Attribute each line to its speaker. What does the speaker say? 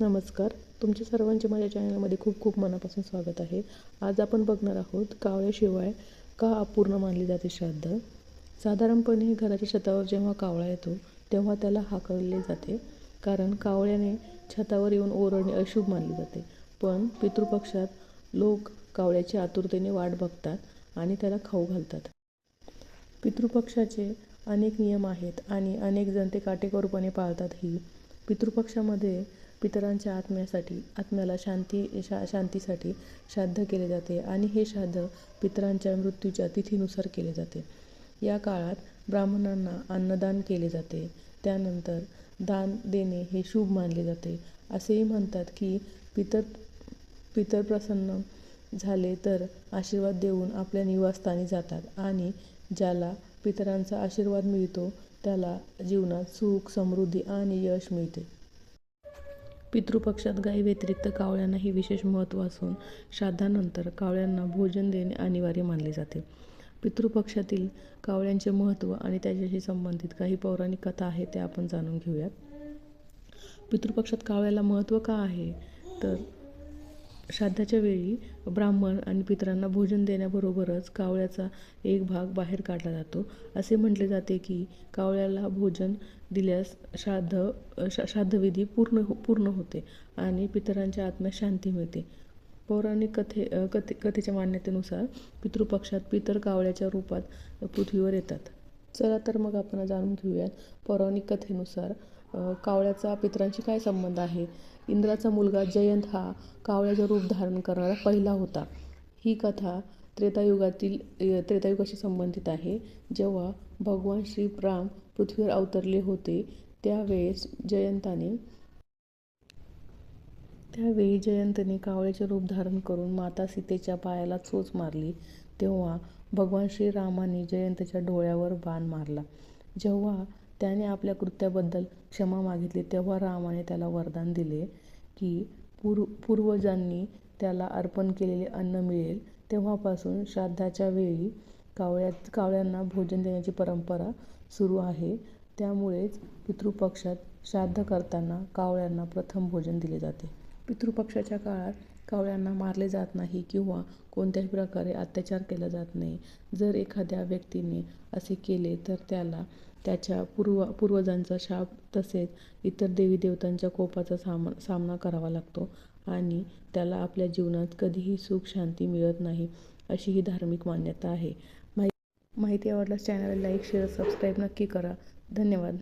Speaker 1: नमस्कार. तुमच्या सर्वांचे माझ्या चॅनलमध्ये खूप खूप मनापासून स्वागत आहे. आज आपण बघणार आहोत कावळ्याशिवाय का अपूर्ण मानली जाते श्राद्ध? साधारणपणे घराच्या छतावर जेव्हा कावळा येतो तेव्हा त्याला हाकलले जाते. कारण कावळ्याने छतावर येऊन ओरडणे अशुभ मानले जाते. पण पितृपक्षात लोक कावळ्याची आतुरतेने वाट बघतात आणि त्याला खाऊ घालतात. पितृपक्षाचे अनेक नियम आहेत आणि अनेक जण ते काटेकोरपणे पाळतातही पितृपक्षामध्ये पितरांच्या आत्म्यासाठी आत्म्याला शांती शा शांतीसाठी श्राद्ध केले जाते आणि हे श्राद्ध पितरांच्या मृत्यूच्या तिथीनुसार केले जाते. या काळात ब्राह्मणांना अन्नदान केले जाते. त्यानंतर दान देणे हे शुभ मानले जाते. असेही म्हणतात की पितर पितर प्रसन्न झाले तर आशीर्वाद देऊन आपल्या निवासस्थानी जातात आणि ज्याला पितरांचा आशीर्वाद मिळतो त्याला जीवनात सुख समृद्धी आणि यश मिळते. पितृपक्षात गायी व्यतिरिक्त कावळ्यांनाही विशेष महत्त्व असून श्राद्धानंतर कावळ्यांना भोजन देणे अनिवार्य मानले जाते. पितृपक्षातील कावळ्यांचे महत्त्व आणि त्याच्याशी संबंधित काही पौराणिक कथा आहेत त्या आपण जाणून घेऊयात. पितृपक्षात कावळ्याला महत्त्व का आहे? तर श्राद्धाच्या वेळी ब्राह्मण आणि पितरांना भोजन देण्याबरोबरच कावळ्याचा एक भाग बाहेर काढला जातो. असे म्हटले जाते की कावळ्याला भोजन दिल्यास श्राद्ध श्रा श्राद्धविधी पूर्ण हो पूर्ण होते आणि पितरांच्या आत्म्यास शांती मिळते. पौराणिक कथे कथे कथेच्या मान्यतेनुसार पितृपक्षात पितर कावळ्याच्या रूपात पृथ्वीवर येतात. चला तर मग आपण जाणून घेऊयात पौराणिक कथेनुसार कावळ्याचा पितरांशी काय संबंध आहे? इंद्राचा मुलगा जयंत हा कावळ्याचं रूप धारण करणारा पहिला होता. ही कथा त्रेतायुगातील त्रेतायुगाशी संबंधित आहे. जेव्हा भगवान श्री राम पृथ्वीवर अवतरले होते त्यावेळेस जयंताने त्यावेळी जयंतने कावळ्याचे रूप धारण करून माता सीतेच्या पायाला चोच मारली. तेव्हा भगवान श्रीरामाने जयंतच्या डोळ्यावर बाण मारला. जेव्हा त्याने आपल्या कृत्याबद्दल क्षमा मागितली तेव्हा रामाने त्याला वरदान दिले की पूर्व पूर्वजांनी त्याला अर्पण केलेले अन्न मिळेल. तेव्हापासून श्राद्धाच्या वेळी कावळ्या कावळ्यांना भोजन देण्याची परंपरा सुरू आहे. त्यामुळेच पितृपक्षात श्राद्ध करताना कावळ्यांना प्रथम भोजन दिले जाते. पितृपक्षाच्या काळात कावळ्यांना मारले जात नाही किंवा कोणत्याही प्रकारे अत्याचार केला जात नाही. जर एखाद्या व्यक्तीने असे केले तर त्याला त्याच्या पूर्व पूर्वजांचा शाप तसेच इतर देवी देवतांच्या कोपाचा साम सामना करावा लागतो आणि त्याला आपल्या जीवनात कधीही सुख शांती मिळत नाही अशी ही धार्मिक मान्यता आहे. माहि माहिती आवडल्यास चॅनलला लाईक शेअर सबस्क्राईब नक्की करा. धन्यवाद.